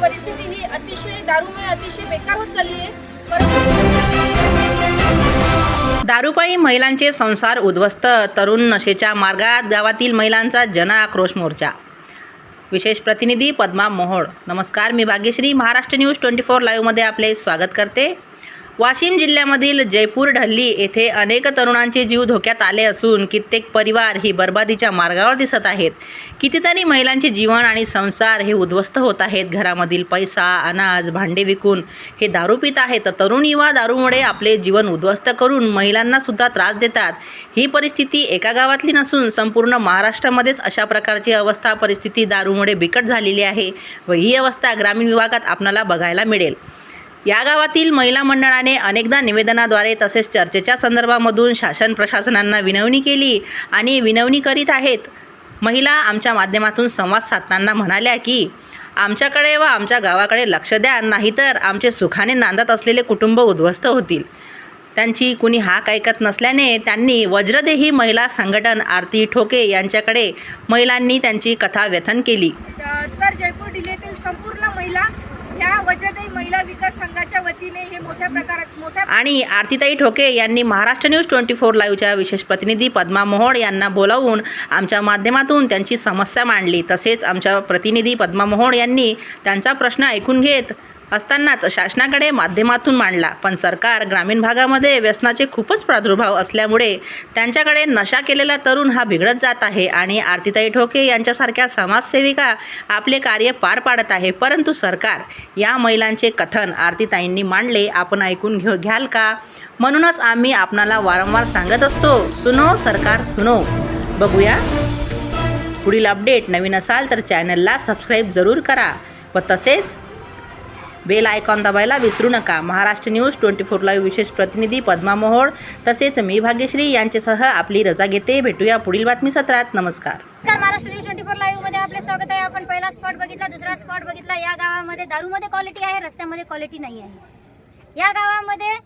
परिस्थिती ही अतिशय दारूमुळे अतिशय बेकार होत चालली आहे. परंतु दारूपायी महिलांचे संसार उद्ध्वस्त तरुण नशेच्या मार्गात गावातील महिलांचा जन आक्रोश मोर्चा. विशेष प्रतिनिधी पद्मा मोहोळ. नमस्कार मी Bhagyashree. Maharashtra news twenty four लाईव्हमध्ये आपले स्वागत करते. वाशिम जिल्ह्यामधील जयपूर ढल्ली येथे अनेक तरुणांचे जीव धोक्यात आले असून कित्येक परिवार ही बर्बादीच्या मार्गावर दिसत आहेत. कितीतरी महिलांचे जीवन आणि संसार हे उद्ध्वस्त होत आहेत. घरामधील पैसा अनाज भांडे विकून हे दारू पित आहेत. तरुण युवा दारूमुळे आपले जीवन उद्ध्वस्त करून महिलांना सुद्धा त्रास देतात. ही परिस्थिती एका गावातली नसून संपूर्ण महाराष्ट्रामध्येच अशा प्रकारची अवस्था परिस्थिती दारूमुळे बिकट झालेली आहे व ही अवस्था ग्रामीण विभागात आपणाला बघायला मिळेल. या गावातील महिला मंडळाने अनेकदा निवेदनाद्वारे तसेच चर्चेच्या संदर्भामधून शासन प्रशासनांना विनवणी केली आणि विनवणी करीत आहेत. महिला आमच्या माध्यमातून संवाद साधताना म्हणाल्या की आमच्याकडे व आमच्या गावाकडे लक्ष द्या नाहीतर आमचे सुखाने नांदत असलेले कुटुंब उद्ध्वस्त होतील त्यांची कुणी हाक ऐकत नसल्याने त्यांनी वज्रदेही महिला संघटन आरती ठोके यांच्याकडे महिलांनी त्यांची कथा व्यथन केली. तर जयपूर राज्यातही महिला विकास संघाच्या वतीने हे मोठ्या प्रकारात मोठ्या आणि आरतीताई ठोके यांनी महाराष्ट्र न्यूज ट्वेंटी फोर लाईव्हच्या विशेष प्रतिनिधी पद्मा मोहोळ यांना बोलावून आमच्या माध्यमातून त्यांची समस्या मांडली. तसेच आमच्या प्रतिनिधी पद्मा मोहोळ यांनी त्यांचा प्रश्न ऐकून घेत असतानाच शासनाकडे माध्यमातून मांडला. पण सरकार ग्रामीण भागामध्ये व्यसनाचे खूपच प्रादुर्भाव असल्यामुळे त्यांच्याकडे नशा केलेला तरुण हा बिघडत जात आहे आणि आरतीताई ठोके यांच्यासारख्या समाजसेविका आपले कार्य पार पाडत आहे. परंतु सरकार या महिलांचे कथन आरतीताईंनी मांडले. आपण ऐकून घेऊ घ्याल का? म्हणूनच आम्ही आपणाला वारंवार सांगत असतो सुनो सरकार सुनो. बघूया. पुढील अपडेट नवीन असाल तर चॅनलला सबस्क्राईब जरूर करा व तसेच बेल आयकॉन दाबायला विसरू नका. Maharashtra news twenty four live विशेष प्रतिनिधी पद्मा मोहोळ. तसेच मी भाग्यश्री यांच्यासह आपली रजा घेते. भेटूया पुढील बातमी सत्रात नमस्कार महाराष्ट्र न्यूज ट्वेंटी फोर लाईव्हमध्ये आपले स्वागत आहे. आपण पहिला स्पॉट बघितला दुसरा स्पॉट बघितला. या गावामध्ये दारूमध्ये क्वालिटी आहे रस्त्यामध्ये क्वालिटी नाही आहे. या गावामध्ये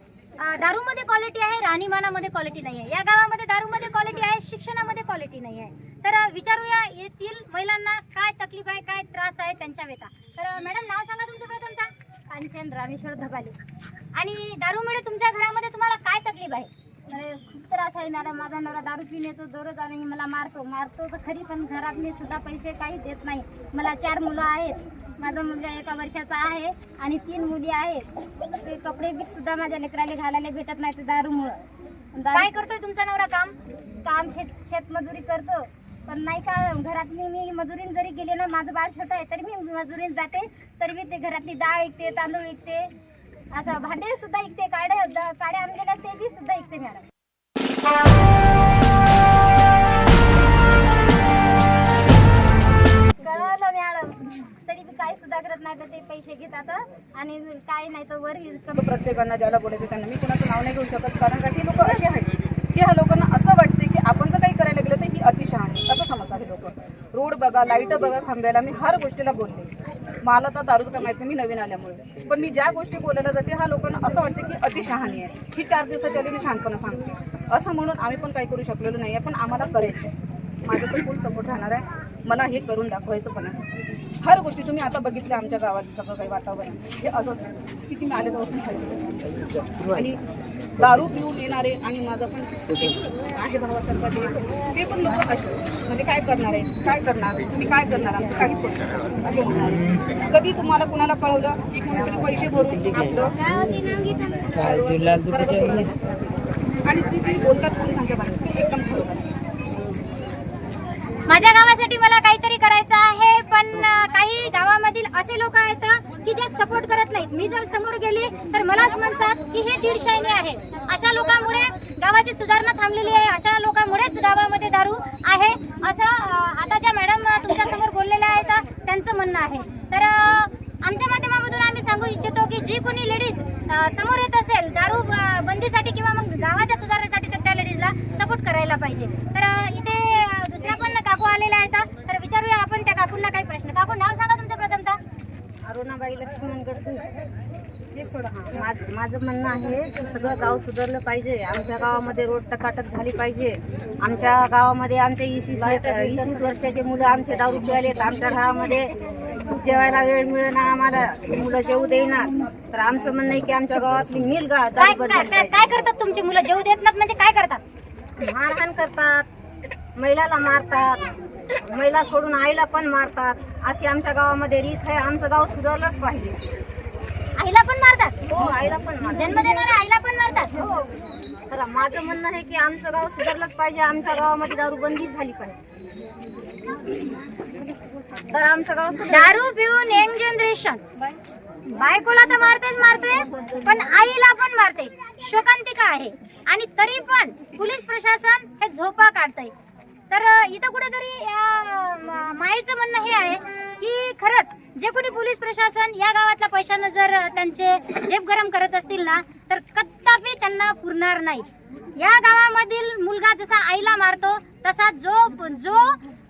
दारूमध्ये क्वालिटी आहे राहणीमानामध्ये क्वालिटी नाही आहे. या गावामध्ये दारूमध्ये क्वालिटी आहे शिक्षणामध्ये क्वालिटी नाही आहे. तर विचारूया येथील महिलांना काय तकलीफ आहे काय त्रास आहे त्यांच्या वेता तर मॅडम नाव सांगा तुमचं प्रथम कांचन रामेश्वर धबाले. आणि दारूमुळे तुमच्या घरामध्ये तुम्हाला काय तकलीफ आहे? खूप त्रास आहे मॅडम माझा नवरा दारू पिऊन येतो दररोज आणि मला मारतो. मारतो तर खरी पण घरात मी सुद्धा पैसे काही देत नाही. मला चार मुलं आहेत. माझा मुलगा एका वर्षाचा आहे आणि तीन मुली आहेत. ते कपडे बी सुद्धा माझ्या लेकराला घालायला भेटत नाही ते दारूमुळं. काय करतोय तुमचा नवरा काम? काम शेत शेतमजुरी करतो. पण नाही का घरातली मी मजुरीन जरी गेले ना माझं बाळ छोटं आहे तरी मी मजुरीन जाते तरी मी ते घरातली डाळ ऐकते तांदूळ ऐकते असं भांडे सुद्धा ऐकते काड्या काड्या आणलेल्या ते बी सुद्धा ऐकते मॅडम. कळलं मॅडम. तरी बी काही सुद्धा करत नाही तर ते पैसे घेतात आणि काय नाही तर वर प्रत्येकांना ज्याला बोलायचं त्यांना. मी कुणाचं नाव नाही घेऊ शकत कारण का ती लोक अशी आहेत की ह्या लोकांना असं वाटते की आपण जर काही करायला गेलं तर ही अतिशहाणी असं समजतात हे लोक रोड बघा लाइट बघा खांब्याला मी हर गोष्टीला बोलले मला तर दारू काय माहिती मी नवीन आल्यामुळे. पण मी ज्या गोष्टी बोलायला जाते हा लोकांना असं वाटतं की अतिशहाणी आहे. ही चार दिवसाच्या आधी मी शांतपणा सांगते. असं म्हणून आम्ही पण काही करू शकलेलो नाही आहे पण आम्हाला करायचं आहे. माझं तर फुल सपोर्ट राहणार आहे. मला हे करून दाखवायचं पण आहे. हर गोष्टी तुम्ही आता बघितल्या आमच्या गावात सगळं काही वातावरण. हे आहे. किती मी आल्यापासून सांगितलं आणि दारू पिऊन येणारे आणि माझं पण आहे भावासारखा ते. पण लोक असे. म्हणजे काय करणार आहे? काय करणार? तुम्ही काय करणार? आमचं काहीच. असे म्हणणार. कधी तुम्हाला कुणाला कळवलं की कुणीतरी पैसे भरून आपलं आणि ती जी बोलतात पोलिसांच्या बाहेर ते एकदम खरोखर. माझ्या गावासाठी मला काहीतरी करायचं आहे पण काही गावामधील असे लोक आहेत की जे सपोर्ट करत नाहीत. मी जर समोर गेली तर मलाच म्हणतात की हे दीडशाईने आहे अशा लोकांमुळे गावाची सुधारणा थांबलेली आहे अशा लोकांमुळेच गावामध्ये दारू आहे असं आता ज्या मॅडम तुमच्यासमोर बोललेल्या आहेत त्यांचं म्हणणं आहे. तर आमच्या माध्यमामधून आम्ही सांगू इच्छितो की जी कोणी लेडीज समोर येत असेल दारू बंदीसाठी किंवा मग गावाच्या सुधारणेसाठी तर त्या लेडीजला सपोर्ट करायला पाहिजे तर अं, इथे अं, दुसऱ्या पण काकू आलेल्या आहेत तर विचारूया आपण त्या काकूंना काही प्रश्न. काकू नाव सांगा तुमचं प्रथमतः. अरुणाबाई लक्ष्मण हे सोडा माझं माझं म्हणणं आहे की सगळं गाव सुधारलं पाहिजे. आमच्या गावामध्ये रोड टकाटक झाली पाहिजे. आमच्या गावामध्ये आमचे वीस वीस वीस वीस वर्षाचे मुलं आमचे दारू आहेत. आमच्या गावामध्ये जेवायला वेळ मिळेना आम्हाला मुलं जेवू देईना. तर आमचं म्हणणं आहे की आमच्या गावातली मिल गा काय करतात तुमची मुलं? जेवू देत नाहीत म्हणजे काय करतात. मारहाण करतात. महिलाला मारतात. महिला सोडून आईला पण मारतात. अशी आमच्या गावामध्ये रीत आहे. आमचं गाव सुधारलंच पाहिजे. आईला पण मारतात? हो आईला पण मारतात. जन्म देणाऱ्या आईला पण मारतात? हो. तर माझं म्हणणं आहे की आमचं गाव सुधारलंच पाहिजे. आमच्या गावामध्ये दारू बंदीच झाली पाहिजे. तर आमचं गाव दारू पिऊन यंग जनरेशन बायकोला तर मारतेच मारते पण आईला पण मारते. शोकांतिका आहे. आणि तरी पण पोलीस प्रशासन हे झोपा काढतंय. तर इथं कुठेतरी माईचं म्हणणं हे आहे की खरंच जे कोणी पोलीस प्रशासन या गावातल्या पैशानं जर त्यांचे जेब गरम करत असतील ना तर कदापि त्यांना पुरणार नाही. या गावामधील मुलगा जसा आईला मारतो तसा जो जो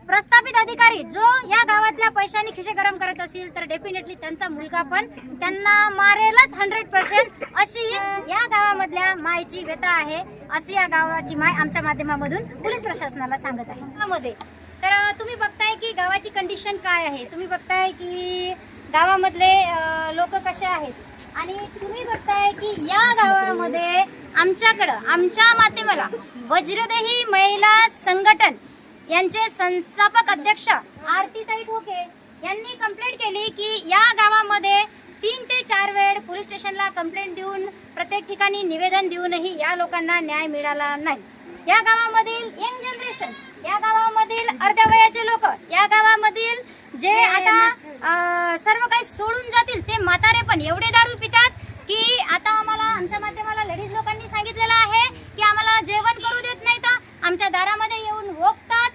प्रस्थापित अधिकारी जो या गावातल्या पैशांनी खिशे गरम करत असेल तर डेफिनेटली त्यांचा मुलगा पण त्यांना मारेलच हंड्रेड पर्सेंट अशी या गावामधल्या मायची व्यथा आहे. अशी या गावाची माय आमच्या माध्यमामधून पोलीस प्रशासनाला सांगत आहे. गावामध्ये. तर तुम्ही बघताय की गावाची कंडिशन काय आहे? तुम्ही बघताय की गावामधले लोक कसे आहेत? आणि तुम्ही बघताय की या गावामध्ये आमच्याकडं आमच्या माध्यमाला वज्रदेही महिला संघटन यांचे संस्थापक अध्यक्ष आरतीताई ठोके यांनी कंप्लेंट केली की या गावामध्ये तीन ते चार वेळ पोलीस स्टेशनला कंप्लेंट देऊन प्रत्येक ठिकाणी निवेदन देऊनही या लोकांना न्याय मिळाला नाही. या गावामधील यंग जनरेशन या गावामधील अर्ध्या वयाचे लोक या गावामधील जे आता सर्व काही सोडून जातील ते म्हातारे पण एवढे दारू पितात की आता आम्हाला आमच्या माध्यमाला लेडीज लोकांनी सांगितलेलं आहे की आम्हाला जेवण करू देत नाही तर आमच्या दारामध्ये येऊन वोगतात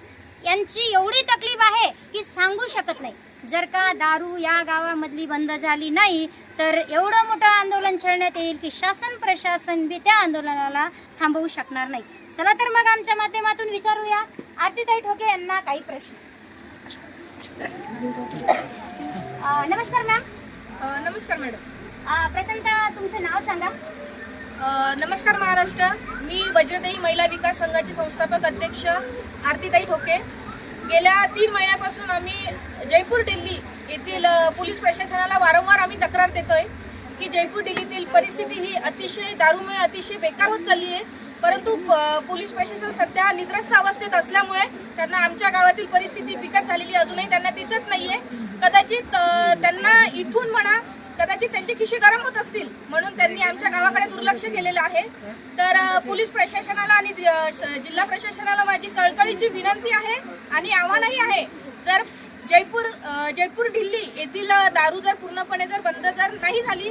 यांची एवढी तकलीफ आहे की सांगू शकत नाही. जर का दारू या गावामधली बंद झाली नाही तर एवढं मोठं आंदोलन छेडण्यात येईल की शासन प्रशासन बी त्या आंदोलनाला थांबवू शकणार नाही. चला तर मग आमच्या माध्यमातून विचारूया. आरतीताई ठोके यांना काही प्रश्न. नमस्कार मॅम. नमस्कार मॅडम. प्रथमतः तुमचं नाव सांगा. नमस्कार महाराष्ट्र. मी वज्रदेही महिला विकास संघाची संस्थापक अध्यक्ष आरतीताई ठोके. गेल्या तीन महिन्यापासून आम्ही जयपूर दिल्ली येथील पोलीस प्रशासनाला वारंवार आम्ही तक्रार देतोय की जयपूर दिल्लीतील परिस्थिती ही अतिशय दारूमुळे अतिशय बेकार होत चालली आहे. परंतु पोलीस प्रशासन सध्या निद्रस्त अवस्थेत असल्यामुळे त्यांना आमच्या गावातील परिस्थिती बिकट झालेली अजूनही त्यांना दिसत नाहीये. कदाचित त्यांना कदाचित त्यांचे खिशे गरम होत असतील म्हणून त्यांनी आमच्या गावाकडे दुर्लक्ष केलेलं आहे. तर पोलीस प्रशासनाला आणि जिल्हा प्रशासनाला माझी कळकळीची विनंती आहे आणि आव्हानही आहे. जर जयपूर जयपूर दिल्ली येथील दारू जर पूर्णपणे जर बंद जर नाही झाली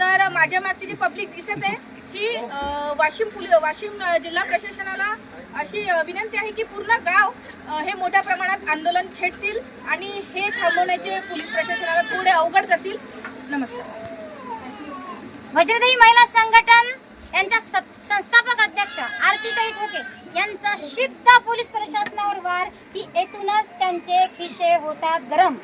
तर माझ्या मागची जी पब्लिक दिसत आहे की वाशिम पोली वाशिम जिल्हा प्रशासनाला अशी विनंती आहे की पूर्ण गाव हे मोठ्या प्रमाणात आंदोलन छेडतील आणि हे थांबवण्याचे पोलीस प्रशासनाला थोडे अवघड जातील. नमस्कार. वज्रदेवी महिला संघटन यांच्या स- संस्थापक अध्यक्ष आरतीताई ठोके यांचा शिद्ध पोलीस प्रशासनावर वार की येथूनच त्यांचे खिशे होतात गरम.